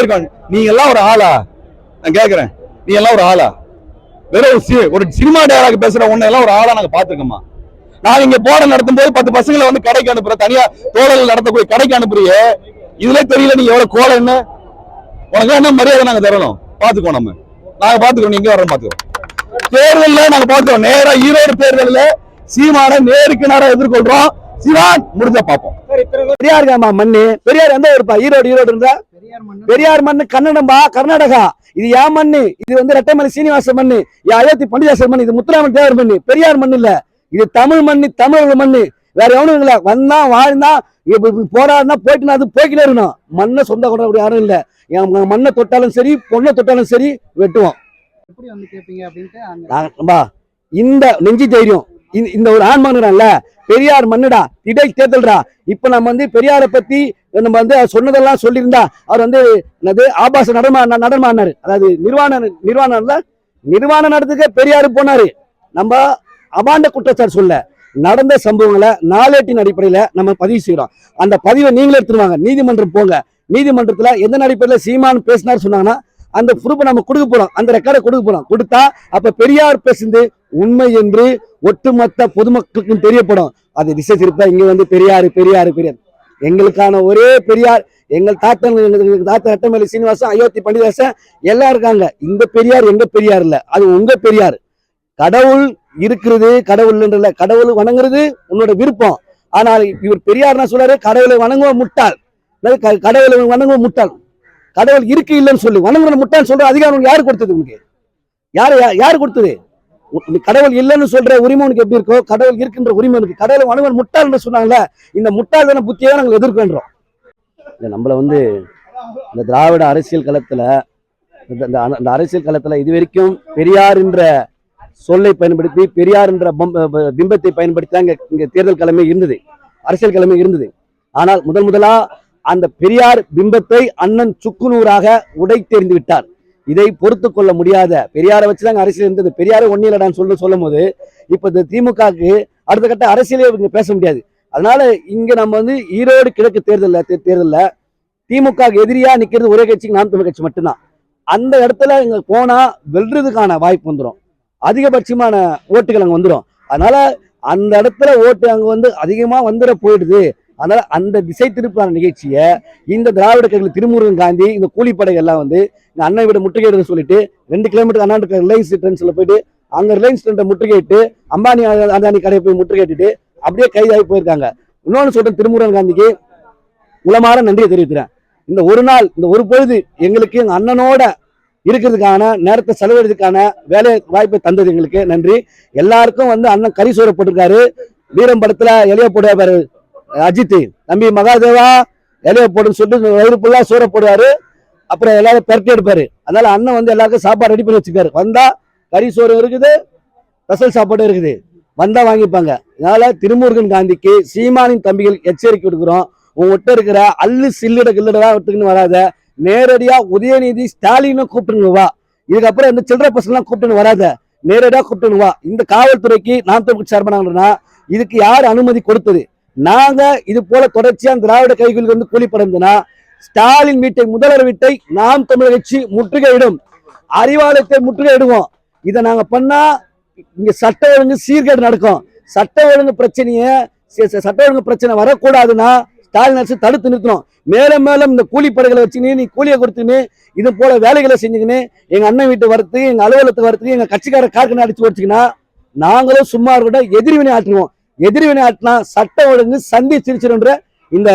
இருக்கோம். நீங்க எல்லாம் ஒரு ஆளா? நான் கேட்கறேன் நீ எல்லாம் ஒரு ஆளா? வெறும் ஒரு சி- ஒரு சினிமா டயலாக் பேசுற உன்னை எல்லாம் ஒரு ஆளா நாங்க பாத்துருக்கோமா நான் இங்க போட நடத்தும் போது பத்து பசங்களை வந்து கடைக்கு அனுப்புற தனியா தோழர்கள் நடத்தக்கூடிய கடைக்கு அனுப்புறியே? இதுல தெரியல நீங்க எவ்வளவு கோலம் என்ன? உனக்கு என்ன மரியாதை நாங்க தரணும்? பாத்துக்கோ நம்ம. நாங்க பாத்துக்கிறோம் நீங்க வரோம் பாத்துக்கிறோம் தேர்தல் நாங்க பாத்துக்கிறோம் நேரா ஈரோடு தேர்தல்ல சீமான நேருக்கு நேரம் எதிர்கொள்றோம். சீமான் முடிஞ்சா பாப்போம் பெரியார் காமா மண்ணு. பெரியார் எந்த ஊருப்பா ஈரோடு ஈரோடு இருந்தா? பெரியார் மண்ணு. கன்னடம்பா கர்நாடகா. இது ஏன் மண்ணு? இது வந்து ரெட்டமலை சீனிவாச மண்ணு. அயோத்தி பண்டிதாசர் மண்ணு. இது முத்துராமன் தேவர் மண்ணு. பெரியார் மண்ணு இல்ல. இது தமிழ் மண்ணு தமிழ் மண்ணு. வேற எவனும் இல்ல. வந்தா வாழ்ந்தா இப்ப இப்ப போராடினா போயிட்டு அது போய்க்கிட்டே இருக்கணும். மண்ணை சொந்த கொண்ட அப்படி யாரும் இல்ல. என் மண்ணை தொட்டாலும் சரி பொண்ணை தொட்டாலும் சரி வெட்டுவோம். எப்படி வந்து கேட்பீங்க அப்படின்ட்டு இந்த நெஞ்சு தைரியம். இந்த- இந்த ஒரு ஆண்மகன்ல பெரியார் மண்ணுடா இடை தேர்தல்டா இப்ப நம்ம வந்து பெரியாரை பத்தி நம்ம வந்து சொன்னதெல்லாம் சொல்லியிருந்தா அவர் வந்து என்னது ஆபாச நடமா நடமானாரு. அதாவது நிர்வாண நிர்வாணம்ல நிர்வாண நடத்துக்கு பெரியாரு போனாரு. நம்ம அபாண்ட குற்றச்சாட்டு சொல்ல நடந்த சம்பவங்களை நாளேட்டின் அடிப்படையில நம்ம பதிவு செய்யறோம் அந்த பதிவை நீங்களே எடுத்துருவாங்க நீதிமன்றம் போங்க. நீதிமன்றத்துல எந்த அடிப்படையில சீமான் பேசினார் சொன்னாங்கன்னா அந்த ப்ரூஃபை நம்ம கொடுக்க போறோம். அந்த ரெக்கார்டை கொடுக்க போறோம். கொடுத்தா அப்ப பெரியார் பேசுந்து உண்மை என்று ஒட்டுமொத்த பொதுமக்களுக்கும் தெரியப்படும். அது திசை திருப்ப இங்க வந்து பெரியாரு பெரியாரு பெரியார். எங்களுக்கான ஒரே பெரியார் எங்கள் தாத்தன் எங்களுக்கு தாத்தா ரெட்டமலை சீனிவாசன் அயோத்தி பண்டிதாசன் எல்லாம் இருக்காங்க. இந்த பெரியார் எங்க பெரியார் இல்ல? அது உங்க பெரியார். கடவுள் இருக்கிறது கடவுள் இல்ல. கடவுள் வணங்குறது உன்னோட விருப்பம். ஆனால் இவர் பெரியார் சொல்றாரு? கடவுளை வணங்குவ முட்டாள். க- கடவுளை வணங்குவ முட்டாள். கடவுள் இருக்கு இல்லைன்னு சொல்லி. வணங்குற முட்டாள் சொல்ற அதிகாரம் யாரு கொடுத்தது உங்களுக்கு யாரு யாரு கொடுத்தது? கடவுள் இல்லைன்னு சொல்ற உரிமை உனக்கு எப்படி இருக்கோ கடவுள் இருக்கின்ற உரிமை இருக்கு கடவுளை மனுவன் முட்டாள்னு சொன்னாங்கல்ல இந்த முட்டாள்தான புத்தியை நாங்கள் எதிர்க்கின்றோம். இந்த நம்மள வந்து இந்த திராவிட அரசியல் களத்துல இந்த அரசியல் களத்துல இது வரைக்கும் பெரியார் என்ற சொல்லை பயன்படுத்தி பெரியார் என்ற பிம்பத்தை பயன்படுத்தி தான் இங்க இங்க தேர்தல் கிழமை இருந்தது. அரசியல் கிழமை இருந்தது. ஆனால் முதல் முதலா அந்த பெரியார் பிம்பத்தை அண்ணன் சுக்குநூறாக உடைத்தெறிந்து விட்டார். இதை பொறுத்து கொள்ள முடியாத பெரியாரை வச்சுதான் அரசியல் இருந்தது. பெரியாரை ஒன்றும் இல்லைடான்னு சொல்லி சொல்லும் போது இப்போ இந்த திமுகவுக்கு அடுத்த கட்ட அரசியலே இவங்க பேச முடியாது. அதனால இங்கே நம்ம வந்து ஈரோடு கிழக்கு தேர்தலில் தே- திமுக எதிரியாக நிற்கிறது ஒரே கட்சிக்கு நாம் தமிழ் கட்சி மட்டும்தான். அந்த இடத்துல இங்கே போனால் வெல்றதுக்கான வாய்ப்பு வந்துடும் அதிகபட்சமான ஓட்டுகள் அங்கே வந்துடும் அதனால அந்த இடத்துல ஓட்டு அங்கே வந்து அதிகமாக வந்துட போயிடுது. அதனால் அந்த திசை திருப்பான நிகழ்ச்சியை இந்த திராவிட கட்சிகள் திருமுருகன் காந்தி இந்த கூலிப்படைகள் எல்லாம் வந்து இந்த அண்ணன் வீடு முற்றுகையிடுன்னு சொல்லிட்டு ரெண்டு கிலோமீட்டர் அண்ணாண்டு ரிலையன்ஸ் ட்ரெண்ட்ஸில் போயிட்டு அங்கே ரிலையன்ஸ் ட்ரெண்டை முற்றுகையிட்டு அம்பானி அதானி கடையை போய் முற்றுகையிட்டு அப்படியே கைதாகி போயிருக்காங்க. இன்னொன்று சொல்கிறேன் திருமுருகன் காந்திக்கு உளமாற நன்றியை தெரிவிக்கிறேன். இந்த ஒரு நாள் இந்த ஒரு பொழுது எங்களுக்கு எங்கள் அண்ணனோட இருக்கிறதுக்கான நேரத்தை செலவிடுறதுக்கான வேலை வாய்ப்பை தந்தது எங்களுக்கு நன்றி. எல்லாருக்கும் வந்து அண்ணன் கறி போட்டிருக்காரு. வீரம் படத்துல எளிய போடுவாரு. அஜித் தம்பி மகாதேவா இலைய போடுன்னு சொல்லிட்டு வயிறு ஃபுல்லாக சோற போடுவார். அப்புறம் எல்லாரும் பெரட்டி எடுப்பார். அதனால அண்ணன் வந்து எல்லாருக்கும் சாப்பாடு ரெடி பண்ணி வச்சுக்காரு வந்தால் கறி சோறு இருக்குது ஸ்பெஷல் சாப்பாடு இருக்குது. வந்தால் வாங்கிப்பாங்க. அதனால் திருமுருகன் காந்திக்கு சீமானின் தம்பிகள் எச்சரிக்கை கொடுக்குறோம் உங்ககிட்ட இருக்கிற அல்லு சில்லிட கில்லிடா விட்டுக்குன்னு வராத. நேரடியாக உதயநிதி ஸ்டாலினும் கூப்பிட்டுன்னு வா. இதுக்கப்புறம் இந்த சில்லற பசங்களாம் கூப்பிட்டுன்னு வராத. நேரடியாக கூப்பிட்டுன்னு வா. இந்த காவல்துறைக்கு நாம் தமிழ் சார்பானா இதுக்கு யார் அனுமதி கொடுத்தது? நாங்க இது போல தொடர்ச்சியா திராவிட கைகளுக்கு வந்து கூலிப்படைந்தனா ஸ்டாலின் வீட்டை முதல்வர் வீட்டை நாம் தமிழர் கட்சி முற்றுகையிடும். அறிவாலயத்தை முற்றுகையிடுவோம். இதை நாங்க பண்ணா இங்க சட்ட ஒழுங்கு சீர்கேடு நடக்கும். சட்ட ஒழுங்கு பிரச்சனைய சட்ட ஒழுங்கு பிரச்சனை வரக்கூடாதுன்னா ஸ்டாலின் அரசு தடுத்து நிறுத்தணும். மேலும் மேலும் இந்த கூலிப்படைகளை வச்சுன்னு நீ கூலியை கொடுத்துன்னு இது போல வேலைகளை செஞ்சுக்கின்னு எங்க அண்ணன் வீட்டு வரத்துக்கு எங்க அலுவலகத்துக்கு வரத்துக்கு எங்க கட்சிக்கார கார்கனை அடிச்சு வச்சுக்கினா நாங்களும் சும்மா இருக்கட்டும் எதிர்வினை ஆற்றுவோம். எதிர்வினை ஆட்டினா சட்ட ஒழுங்கு சந்தி சிரிச்சிருன்ற இந்த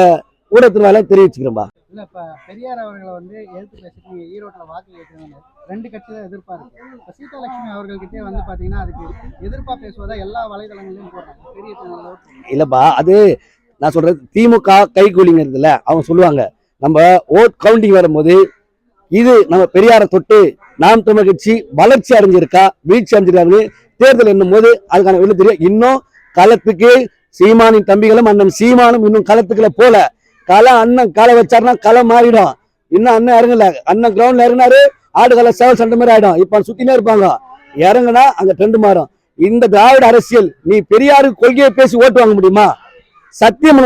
ஊடகத்தின் வேலை தெரிவிச்சுக்கிறோம்பா இல்ல இப்ப பெரியார் அவர்களை வந்து எதிர்த்து பேசிட்டு நீங்க ஈரோட்ல வாக்கு கேட்கறீங்க. ரெண்டு கட்சி தான் எதிர்ப்பா இருக்கு இப்ப சீதாலட்சுமி அவர்கள்கிட்டே வந்து பாத்தீங்கன்னா அதுக்கு எதிர்ப்பா பேசுவதா எல்லா வலைதளங்களையும் போடுறாங்க. பெரிய இல்லப்பா அது நான் சொல்றது திமுக கைகூலிங்கிறதுல அவங்க சொல்லுவாங்க நம்ம ஓட் கவுண்டிங் வரும்போது இது நம்ம பெரியாரை தொட்டு நாம் தமிழ் கட்சி வளர்ச்சி அடைஞ்சிருக்கா வீழ்ச்சி அடைஞ்சிருக்காரு தேர்தல் என்னும் போது அதுக்கான வெளில தெரியும். இன்னும் களத்துக்கு சீமானின் தம்பிகளும் அண்ணன் சீமானும் இன்னும் களத்துக்குள்ள போல. களை அண்ணன் களை வச்சாருன்னா களை மாறிடும். இன்னும் அண்ணன் இறங்கல. அண்ணன் கிரவுண்ட்ல இறங்கினாரு ஆடுகளை சேவல் சண்டை மாதிரி ஆயிடும். இப்ப சுத்தினே இருப்பாங்க. இறங்குனா அங்க ட்ரெண்ட் மாறும். இந்த திராவிட அரசியல் நீ பெரியாரு கொள்கையை பேசி ஓட்டு வாங்க முடியுமா? சத்தியம்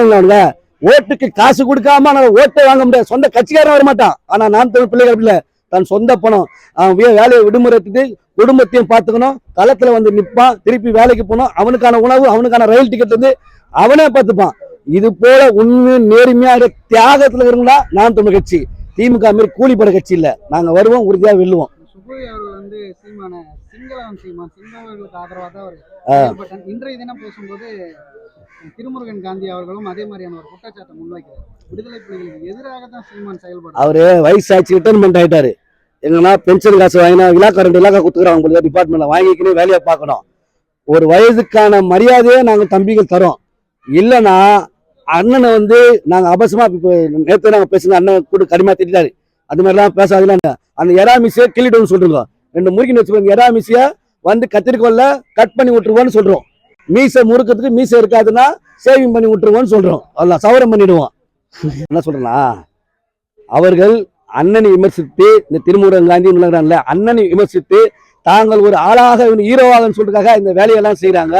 ஓட்டுக்கு காசு கொடுக்காம நான் ஓட்டை வாங்க முடியாது. சொந்த கட்சிக்காரன் வர மாட்டான் ஆனா நான் தமிழ் பிள்ளைகள் இல்ல. தன் சொந்த பணம் அவன் வேலையை விடுமுறை எடுத்துட்டு குடும்பத்தையும் பார்த்துக்கணும். களத்துல வந்து நிப்பான் திருப்பி வேலைக்கு போகணும். அவனுக்கான உணவு அவனுக்கான ரயில் டிக்கெட் வந்து அவனே பார்த்துப்பான். இது போல உண்மை நேர்மையாக தியாகத்துல இருந்தா நான் தமிழ் கட்சி. திமுக மாரி கூலிப்பட கட்சி இல்ல. நாங்க வருவோம் உறுதியா வெல்லுவோம். இன்றைய தினம் பேசும்போது திருமுருகன் காந்தி அவர்களும் அதே மாதிரியான ஒரு குற்றச்சாட்டை முன்வைக்கிறார். விடுதலை புலிகளுக்கு எதிராக தான் சீமான் செயல்படுறார். அவரு வயசாச்சு ரிட்டைர்மெண்ட் ஆயிட்டாரு. எங்கன்னா பென்ஷன் காசு வாங்கினா இலாக்கா ரெண்டு இலாக்கா கொடுத்துக்கிறாங்க உங்களுக்கு டிபார்ட்மெண்ட்ல வாங்கிக்கணும் வேலையை பார்க்கணும். ஒரு வயதுக்கான மரியாதையை நாங்கள் தம்பிகள் தரோம். இல்லைன்னா அண்ணனை வந்து நாங்கள் அபசமா இப்போ நேற்று நாங்கள் பேசுங்க அண்ணன் கூட கடுமையாக திட்டாரு அது மாதிரிலாம் பேசாதீங்க. அந்த எராமிசியை கிள்ளிட்டோம்னு சொல்றோம். ரெண்டு முறுக்கின்னு வச்சுக்கோங்க. எராமிசிய வந்து கத்திரிக்கோல்ல கட் பண்ணி விட்டுருவோம்னு சொல்றோம். மீசை முறுக்கிறதுக்கு மீசை இருக்காதுன்னா சேவிங் பண்ணி விட்டுருவோம்னு சொல்றோம். அதெல்லாம் சவரம் பண்ணிடுவோம். என்ன சொல்றேன்னா அவர்கள் அண்ணனை விமர்சித்து இந்த திருமுருகன் காந்தி விளங்குறாங்கல்ல அண்ணனை விமர்சித்து தாங்கள் ஒரு ஆளாக ஹீரோவாகன்னு சொல்றதுக்காக இந்த வேலையெல்லாம் செய்கிறாங்க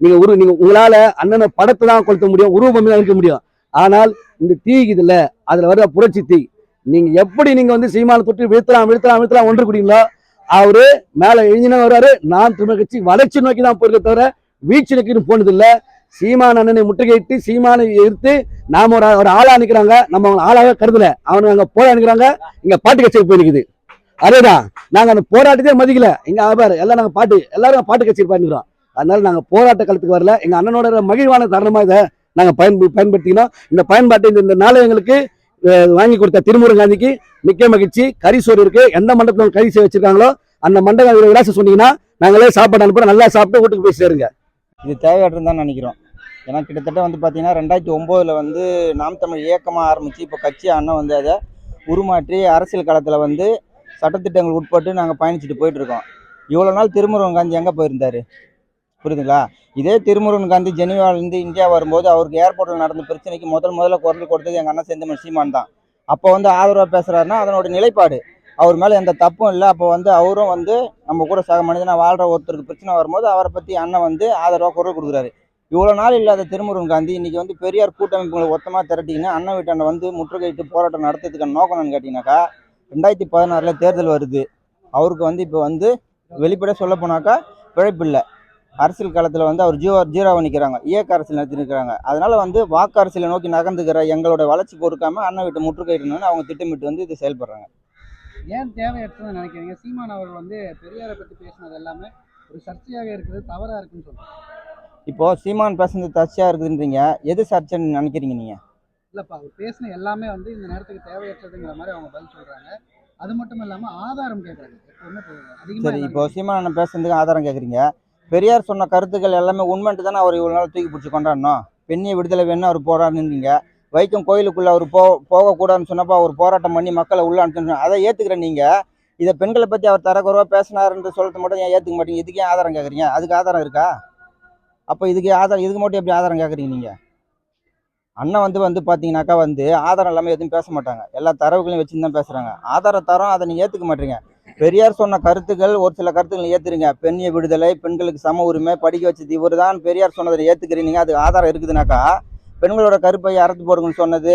நீங்க உரு நீங்க உங்களால அண்ணனை படத்தை தான் கொளுத்த முடியும் உருவம் தான் இருக்க முடியும். ஆனால் இந்த தீ இதுல அதுல வர்ற புரட்சி தீ நீங்க எப்படி நீங்க வந்து சீமான தொட்டு வீழ்த்தலாம் வீழ்த்தலாம் வீழ்த்தலாம் ஒன்று கூடிங்களோ அவரு மேல எழுதினா வர்றாரு நான் திரும்ப கட்சி வளர்ச்சி நோக்கி தான் போயிருக்க தவிர வீழ்ச்சி போனதில்ல. போனது சீமான் அண்ணனை முற்றுகையிட்டு சீமானை எதிர்த்து நாம ஒரு ஒரு ஆளா நிக்கிறாங்க. நம்ம அவனை ஆளாக கருதல. அவனுக்கு அங்க போட அனுக்கிறாங்க இங்க பாட்டு கச்சேரி போய் நிக்குது. அதேதான். நாங்க அந்த போராட்டத்தையே மதிக்கல. எங்க ஆபார் எல்லாம் நாங்க பாட்டு எல்லாரும் பாட்டு கச்சேரி பண்ணிக்கிறோம் அதனால நாங்க போராட்ட காலத்துக்கு வரல. எங்க அண்ணனோட மகிழ்வான தருணமா இதை நாங்க பயன் பயன்படுத்திக்கணும் இந்த பயன்பாட்டை இந்த- நாளை எங்களுக்கு வாங்கி கொடுத்த திருமுருகாந்திக்கு மிக்க மகிழ்ச்சி. கரிசோறு இருக்கு. எந்த மண்டபத்தில் கறி வச்சிருக்காங்களோ அந்த மண்டபம் விலாசம் சொன்னீங்கன்னா நாங்களே சாப்பாடு அனுப்புறோம். நல்லா சாப்பிட்டு வீட்டுக்கு போய் சேருங்க. இது தேவையற்றதுன்னு தான் நினைக்கிறோம். ஏன்னா கிட்டத்தட்ட வந்து பார்த்தீங்கன்னா ரெண்டாயிரத்தி ஒம்போதில் வந்து நாம் தமிழ் இயக்கமாக ஆரம்பித்து இப்போ கட்சி அண்ணன் வந்து அதை உருமாற்றி அரசியல் களத்தில் வந்து சட்டத்திட்டங்கள் உட்பட்டு நாங்கள் பயணிச்சுட்டு போயிட்டு இருக்கோம். இவ்வளோ நாள் திருமுருகன் காந்தி எங்கே போயிருந்தாரு? புரியுதுங்களா? இதே திருமுருகன் காந்தி ஜெனீவாலேருந்து இந்தியா வரும்போது அவருக்கு ஏர்போர்ட்டில் நடந்த பிரச்சனைக்கு முதல் முதல்ல குரல் கொடுத்தது எங்கள் அண்ணன் செந்தமன் சீமான் தான். அப்போ வந்து ஆதரவாக பேசுகிறாருன்னா அதனோட நிலைப்பாடு. அவர் மேலே எந்த தப்பும் இல்லை. அப்போ வந்து அவரும் வந்து நம்ம கூட சக மனிதனாக வாழ்கிற ஒருத்தருக்கு பிரச்சனை வரும்போது அவரை பற்றி அண்ணன் வந்து ஆதரவாக குரல் கொடுக்குறாரு. இவ்வளோ நாள் இல்லாத திருமுருகன் காந்தி இன்றைக்கி வந்து பெரியார் கூட்டமைப்புகளை மொத்தமாக திரட்டிங்கன்னா அண்ணன் வீட்டாண்ட வந்து முற்றுகையிட்டு போராட்டம் நடத்துறதுக்கான நோக்கம் என்னன்னு கேட்டிங்கனாக்கா ரெண்டாயிரத்தி பதினாறில் தேர்தல் வருது. அவருக்கு வந்து இப்போ வந்து வெளிப்படையாக சொல்ல போனாக்கா பிழைப்பு இல்லை. அரசியல் காலத்தில் வந்து அவர் ஜீரோ ஜீரோவை நிற்கிறாங்க இயக்க அரசியல் நடத்தி நிற்கிறாங்க வந்து வாக்கு அரசியலை நோக்கி நகர்ந்துக்கிற எங்களோட வளர்ச்சி பொறுக்காமல் அண்ணன் வீட்டை முற்றுகையிடணும்னு அவங்க திட்டமிட்டு வந்து இது செயல்படுறாங்க. ஏன் தேவையற்றதை நினைக்கிறீங்க? சீமான் அவர்கள் வந்து பெரியாரை பற்றி பேசினது எல்லாமே ஒரு சர்ச்சையாக இருக்கிறது தவறா இருக்குன்னு சொல்றாங்க. இப்போ சீமான் பேசுனது தச்சியாக இருக்குதுன்றீங்க. எது சர்ச்சைன்னு நினைக்கிறீங்க நீங்கள் இல்லப்பா அவர் பேசின எல்லாமே வந்து இந்த நேரத்துக்கு தேவையற்றதுங்கிற மாதிரி அவங்க பதில் சொல்றாங்க. அது மட்டும் இல்லாம ஆதாரம் கேட்கறாங்க எப்பவுமே சரி இப்போ சீமான் பேசுனதுக்கு ஆதாரம் கேட்குறீங்க பெரியார் சொன்ன கருத்துக்கள் எல்லாமே உண்மைன்ட்டு தானே அவர் இவ்வளோ நாள் தூக்கி பிடிச்சி கொண்டாடணும்? பெண்ணிய விடுதலை வேணும்னு அவர் போராடுனீங்க. வைக்கம் கோயிலுக்குள்ளே அவர் போ போகக்கூடாதுன்னு சொன்னப்போ அவர் போராட்டம் பண்ணி மக்களை உள்ள அனுப்பிச்சு அதை ஏற்றுக்கிற நீங்கள் இதை பெண்களை பற்றி அவர் தரக்குறவாக பேசினாருன்னு சொல்கிறது மட்டும் ஏன் ஏற்றுக்க மாட்டீங்க? இதுக்கே ஆதாரம் கேட்குறீங்க அதுக்கு ஆதாரம் இருக்கா? அப்போ இதுக்கு ஆதாரம் இதுக்கு மட்டும் எப்படி ஆதாரம் கேட்குறீங்க நீங்கள் அண்ணன் வந்து வந்து பார்த்தீங்கன்னாக்கா வந்து ஆதாரம் இல்லாமல் எதுவும் பேச மாட்டாங்க. எல்லா தரவுகளையும் வச்சு தான் பேசுகிறாங்க ஆதார தரம் அதை நீங்கள் ஏற்றுக்க மாட்டீங்க. பெரியார் சொன்ன கருத்துக்கள் ஒரு சில கருத்துக்களை ஏற்றுறீங்க பெண்ணிய விடுதலை பெண்களுக்கு சம உரிமை படிக்க வச்சது இவர் தான் பெரியார் சொன்னதை ஏற்றுக்கிறீங்க அதுக்கு ஆதாரம் இருக்குதுனாக்கா பெண்களோட கருப்பை அறுத்து போடுங்கன்னு சொன்னது.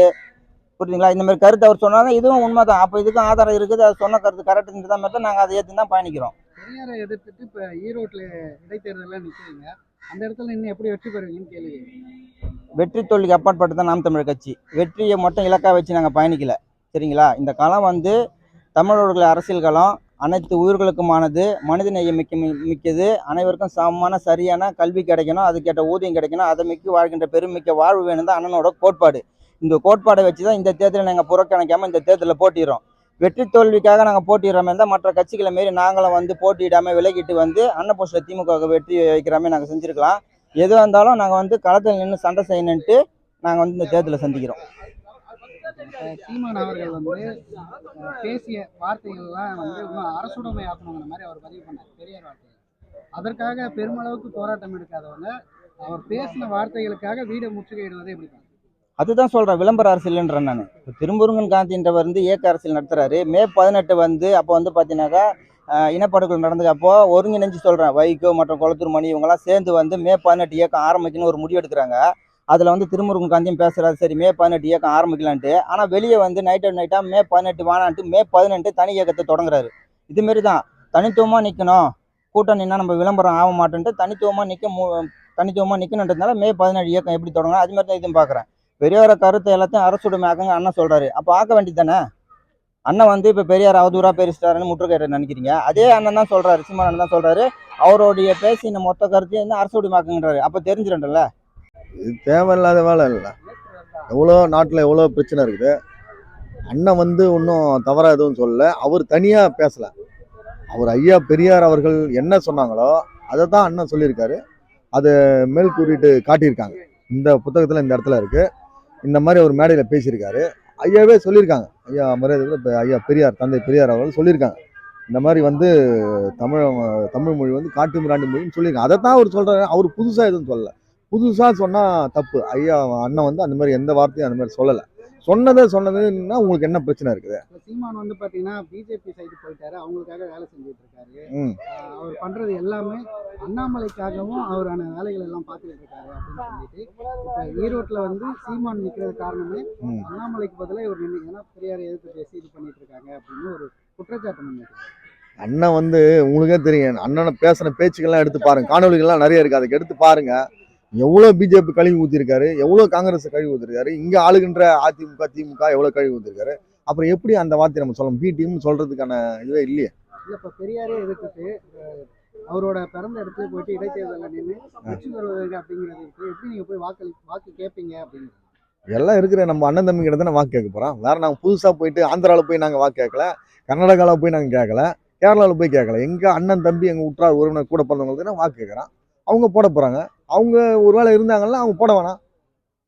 புரியுதுங்களா? இந்த மாதிரி கருத்து அவர் சொன்னாங்க. இதுவும் உண்மைதான். அப்போ இதுக்கும் ஆதாரம் இருக்குது. அது சொன்ன கருத்து கரெக்டுன்னு தான் மாதிரி நாங்கள் அதை ஏற்று தான் பயணிக்கிறோம். பெரியாரை எதிர்த்துட்டு இப்ப ஈரோட்ல இடைத்தேர்தலில் நிக்கிறீங்க. அந்த இடத்துல இன்னும் எப்படி வெற்றி பெறுவீங்கன்னு கேள்வி வெற்றி தோல்விக்கு அப்பாற்பட்டு தான் நாம் தமிழர் கட்சி. வெற்றியை மட்டும் இலக்காக வச்சு நாங்கள் பயணிக்கல. சரிங்களா? இந்த களம் வந்து தமிழர்கள் அரசியல் களம் அனைத்து உயிர்களுக்குமானது மனித நேயம் மிக்க மிக்கது. அனைவருக்கும் சமமான சரியான கல்வி கிடைக்கணும். அதுக்கேற்ற ஊதியம் கிடைக்கணும். அதை மிக்க வாழ்கின்ற பெருமிக்க வாழ்வு வேணும் தான் அண்ணனோட கோட்பாடு. இந்த கோட்பாடை வச்சு தான் இந்த தேர்தலை நாங்கள் புறக்கணிக்காமல் இந்த தேர்தலில் போட்டிடுறோம் வெற்றி தோல்விக்காக நாங்கள் போட்டிடுறோமே இருந்தால் மற்ற கட்சிகளை மாரி நாங்களும் வந்து போட்டியிடாமல் விலகிட்டு வந்து அண்ணன் திமுக வெற்றி வைக்கிறாமே நாங்கள் செஞ்சுருக்கலாம். எதுவாக இருந்தாலும் நாங்கள் வந்து களத்தில் நின்று சண்டை செய்யணுன்ட்டு நாங்கள் வந்து இந்த தேர்தலை சந்திக்கிறோம். சீமான் அவர்கள் வந்து பேசிய வார்த்தைகள்லாம் வந்து இன்னும் அரசுடைமை ஆக்கணுங்கிற மாதிரி அவர் பதிவு பண்ணார் பெரியார் வார்த்தைகள் அதற்காக பெருமளவுக்கு போராட்டம் எடுக்காதவங்க அவர் பேசின வார்த்தைகளுக்காக வீடை முற்றுகையிடுவதே எப்படி அதுதான் சொல்கிறேன் விளம்பர அரசியல்ன்றேன் நான். இப்போ திரும்புருங்கன் காந்தின்றவர் வந்து இயக்க அரசியல் நடத்துறாரு. மே பதினெட்டு வந்து அப்போ வந்து பார்த்தீங்கன்னாக்கா இனப்படுகொலை நடந்தது. அப்போ ஒருங்கிணைஞ்சு சொல்கிறேன் வைகோ மற்றும் கொளத்தூர் மணி இவங்கெல்லாம் சேர்ந்து வந்து மே பதினெட்டு இயக்கம் ஆரம்பிக்கணும்னு ஒரு முடிவு எடுக்கிறாங்க. அதில் வந்து திருமுருகன் காந்தியும் பேசுகிறாரு சரி மே பதினெட்டு இயக்கம் ஆரம்பிக்கலான்ட்டு. ஆனால் வெளியே வந்து நைட் அண்ட் நைட்டாக மே பதினெட்டு வானான்ட்டு மே பதினெட்டு தனி இயக்கத்தை தொடங்குறாரு. இதுமாரி தான். தனித்துவமாக நிற்கணும் கூட்டம் நின்னா நம்ம விளம்பரம் ஆக மாட்டேன்ட்டு தனித்துவமாக நிற்க மு தனித்துவமாக நிற்கணுன்றதுனால மே பதினேழு இயக்கம் எப்படி தொடங்கணும்? அதுமாதிரி தான் இதுவும் பார்க்குறேன் பெரியார கருத்தை எல்லாத்தையும் அரசுடைமை ஆக்கங்க அண்ணன் சொல்கிறாரு அப்போ ஆக்க வேண்டியது தானே? அண்ணன் வந்து இப்போ பெரியார் அவதூறாக பேசிட்டாருன்னு முற்றுகையிட நினைக்கிறீங்க? அதே அண்ணன் தான் சொல்கிறாரு சிம்மன் அண்ணன் தான் சொல்கிறாரு அவருடைய பேசின மொத்த கருத்தையும் வந்து அரசுடைமை ஆக்குங்கிறாரு அப்போ தெரிஞ்சிடல இது தேவையில்லாத வேலை இல்லை. எவ்வளோ நாட்டில் எவ்வளோ பிரச்சனை இருக்குது. அண்ணன் வந்து ஒன்றும் தவறாக எதுவும் சொல்லலை. அவர் தனியாக பேசலை. அவர் ஐயா பெரியார் அவர்கள் என்ன சொன்னாங்களோ அதை தான் அண்ணன் சொல்லியிருக்காரு. அதை மேல் கூறிட்டு காட்டியிருக்காங்க. இந்த புத்தகத்தில் இந்த இடத்துல இருக்குது இந்த மாதிரி ஒரு மேடையில் பேசியிருக்காரு. ஐயாவே சொல்லியிருக்காங்க. ஐயா மரியாதை இப்போ ஐயா பெரியார் தந்தை பெரியார் அவர்கள் சொல்லியிருக்காங்க. இந்த மாதிரி வந்து தமிழ் தமிழ் மொழி வந்து காட்டு மிராண்டி மொழின்னு சொல்லியிருக்காங்க. அதை தான் அவர் சொல்கிறாரு அவர் புதுசாக எதுவும் சொல்லலை. புதுசாக சொன்னால் தப்பு. ஐயா அண்ணன் வந்து அந்த மாதிரி எந்த வார்த்தையும் அந்த மாதிரி சொல்லலை. சொன்னதை சொன்னதுன்னா உங்களுக்கு என்ன பிரச்சனை இருக்குது? சீமான் வந்து பாத்தீங்கன்னா பிஜேபி சைடு போயிட்டாரு. அவங்களுக்காக வேலை செஞ்சுட்டு இருக்காரு அவர் பண்றது எல்லாமே அண்ணாமலைக்காகவும் அவரான வேலைகள் எல்லாம் பார்த்துக்கிட்டு இருக்காரு அப்படின்னு சொல்லிட்டு. இப்ப ஈரோட்ல வந்து சீமான் நிக்கிறது காரணமே அண்ணாமலைக்கு பதிலாக இவர் நின்று ஏன்னா பெரியாரை எதிர்த்து பேசி இது பண்ணிட்டு இருக்காங்க அப்படின்னு ஒரு குற்றச்சாட்டு முன்வைக்கிறார். அண்ணன் வந்து உங்களுக்கே தெரியும் அண்ணனை பேசின பேச்சுக்கள்லாம் எடுத்து பாருங்க. காணொலிகள்லாம் நிறைய இருக்குது அதுக்கு எடுத்து பாருங்க. எவ்வளோ பிஜேபி கழுவி ஊற்றிருக்காரு எவ்வளோ காங்கிரஸ் கழுவி ஊற்றிருக்காரு இங்கே ஆளுகின்ற அதிமுக திமுக எவ்வளோ கழுவி ஊற்றிருக்காரு அப்புறம் எப்படி அந்த வார்த்தையை நம்ம சொல்லணும்? பி டீம்னு சொல்கிறதுக்கான இதுவே இல்லையே. இல்ல இப்ப பெரியாரே எதிர்த்துட்டு அஹ், அவரோட பிறந்த இடத்துல போயிட்டு இடைத்தேர்தலில் நின்று வெற்றி பெறுவதற்கு அப்படிங்கிறதுக்கு எப்படி நீங்க போய் வாக்களி வாக்கு கேட்பீங்க அப்படின்னு? எல்லாம் இருக்கிற நம்ம அண்ணன் தம்பி கிட்ட தானே வாக்கு கேட்க போகிறோம் வேற நாங்கள் புதுசாக போயிட்டு ஆந்திராவில் போய் நாங்கள் வாக்கு கேட்கல. கர்நாடகாவில் போய் நாங்கள் கேட்கல. கேரளாவில் போய் கேட்கல. எங்கள் அண்ணன் தம்பி எங்கள் உற்றார் உறவினர் கூட பிறந்தவங்களுக்கு தான் வாக்கு கேட்குறோம் அவங்க போட போகிறாங்க அவங்க ஒருவேளை இருந்தாங்கன்னா அவங்க போட வேணாம்.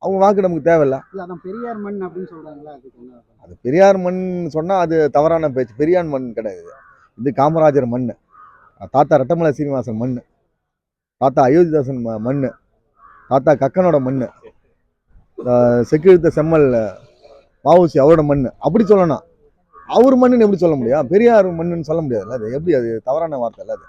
அவங்க வாக்கு நமக்கு தேவையில்ல. இல்ல பெரியார் மண் அப்படின்னு அர்த்தம்? அது பெரியார் மண் சொன்னால் அது தவறான பேச்சு. பெரியார் மண் கிடையாது. இது காமராஜர் மண் தாத்தா ரெட்டமலை சீனிவாசன் மண் தாத்தா அயோத்திதாசன் மண் தாத்தா கக்கனோட மண் செக்கிழுத்த செம்மல் மாவுசி அவரோட மண் அப்படி சொல்லணும். அவர் மண்ணுன்னு எப்படி சொல்ல முடியும்? பெரியார் மண்ணுன்னு சொல்ல முடியாதுல்ல அது? எப்படி அது? தவறான வார்த்தை இல்லை அது?